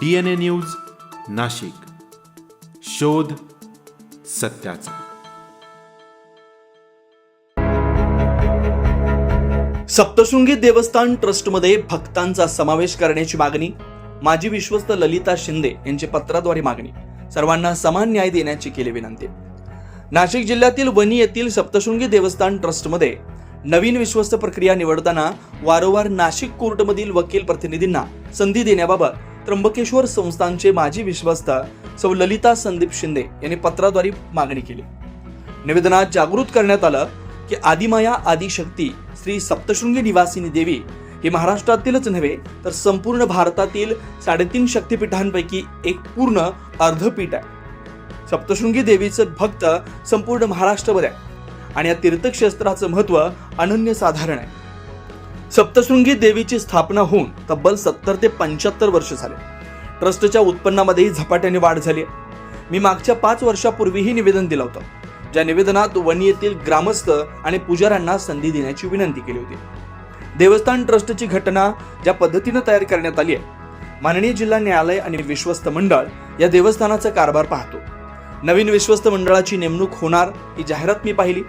D N A news Nashik. शोध सत्याचा. सप्तशृंगी देवस्थान ट्रस्टमध्ये भक्तांचा समावेश करण्याची मागणी माजी विश्वस्त ललिता शिंदे यांची पत्राद्वारे मागणी. सर्वांना समान न्याय देण्याची केली विनंती. नाशिक जिल्ह्यातील वणी येथील सप्तशृंगी देवस्थान ट्रस्टमध्ये नवीन विश्वस्त प्रक्रिया निवडताना वारंवार नाशिक कोर्टमधील वकील प्रतिनिधींना संधी देण्याबाबत त्र्यंबकेश्वर संस्थानचे माजी विश्वस्त सौ ललिता संदीप शिंदे यांनी पत्राद्वारे मागणी केली. निवेदनात जागृत करण्यात आलं की आदिमाया आदिशक्ती श्री सप्तशृंगी निवासिनी देवी ही महाराष्ट्रातीलच नव्हे तर संपूर्ण भारतातील साडेतीन शक्तिपीठांपैकी एक पूर्ण अर्धपीठ आहे. सप्तशृंगी देवीचं भक्त संपूर्ण महाराष्ट्रभर आहे आणि या तीर्थक्षेत्राचं महत्त्व अनन्यसाधारण आहे. सप्तशृंगी देवीची स्थापना होऊन तब्बल सत्तर ते पंच्याहत्तर वर्ष झाले. ट्रस्टच्या उत्पन्नामध्येही झपाट्याने वाढ झाली आहे. मी मागच्या पाच वर्षापूर्वीही निवेदन दिलं होतं. ज्या निवेदनात वणी येथील ग्रामस्थ आणि पुजाऱ्यांना संधी देण्याची विनंती केली होती. देवस्थान ट्रस्टची घटना ज्या पद्धतीनं तयार करण्यात आली आहे माननीय जिल्हा न्यायालय आणि विश्वस्त मंडळ या देवस्थानाचा कारभार पाहतो. नवीन विश्वस्त मंडळाची नेमणूक होणार ही जाहिरात मी पाहिली.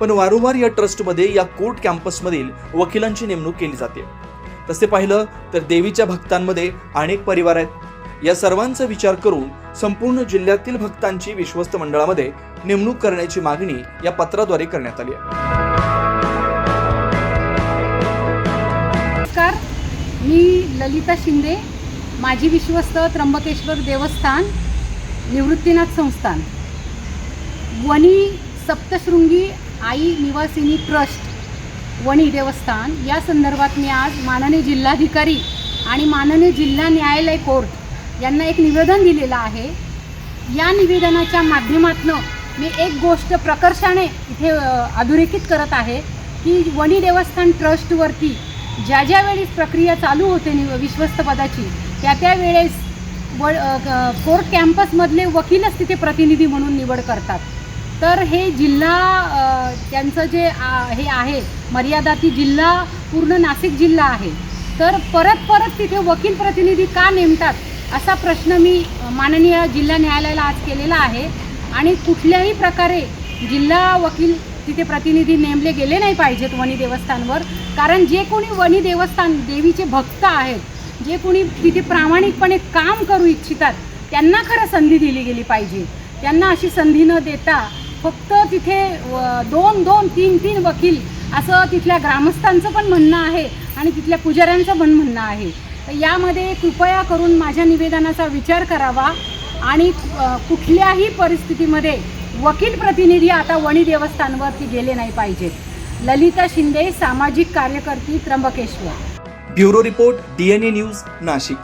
पण वारंवार या ट्रस्टमध्ये या कोर्ट कॅम्पसमधील वकिलांची नेमणूक केली जाते. तसे पाहिलं तर देवीच्या भक्तांमध्ये अनेक परिवार आहेत. या सर्वांचा विचार करून संपूर्ण जिल्ह्यातील भक्तांची विश्वस्त मंडळामध्ये नेमणूक करण्याची मागणी या पत्राद्वारे करण्यात आली आहे. नमस्कार. मी ललिता शिंदे माझी विश्वस्त त्र्यंबकेश्वर देवस्थान निवृत्तीनाथ संस्थान. वणी सप्तशृंगी आई निवासिनी ट्रस्ट वणी देवस्थान या संदर्भात मी आज माननीय जिल्हाधिकारी आणि माननीय जिल्हा न्यायालय कोर्ट यांना एक निवेदन दिलेलं आहे. या निवेदनाच्या माध्यमातून मी एक गोष्ट प्रकर्षाने इथे अधोरेखित करत आहे की वणी देवस्थान ट्रस्टवरती ज्या ज्या वेळेस प्रक्रिया चालू होते नि विश्वस्तपदाची त्या त्या वेळेस व क- कोर्ट कॅम्पसमधले वकीलच तिथे प्रतिनिधी म्हणून निवड करतात. तर हे जिल्हा त्यांचं जे आ, हे आहे मर्यादा ती जिल्हा पूर्ण नाशिक जिल्हा आहे. तर परत परत तिथे वकील प्रतिनिधी का नेमतात असा प्रश्न मी माननीय जिल्हा न्यायालयाला आज केलेला आहे. आणि कुठल्याही प्रकारे जिल्हा वकील तिथे प्रतिनिधी नेमले गेले नाही पाहिजेत वणी देवस्थानवर कारण जे कोणी वणी देवस्थान देवीचे भक्त आहेत जे कोणी तिथे प्रामाणिकपणे काम करू इच्छितात त्यांना खरं संधी दिली गेली पाहिजे. त्यांना अशी संधी न देता फक्त तिथे दोन दोन तीन तीन वकील असं तिथल्या ग्रामस्थांचं पण म्हणणं आहे आणि तिथल्या पुजाऱ्यांचं पण म्हणणं आहे. तर यामध्ये कृपया करून माझ्या निवेदनाचा विचार करावा आणि कुठल्याही परिस्थितीमध्ये वकील प्रतिनिधी आता वणी देवस्थानवरती गेले नाही पाहिजेत. ललिता शिंदे सामाजिक कार्यकर्ती Trimbakeshwar. Bureau report DNA news Nashik.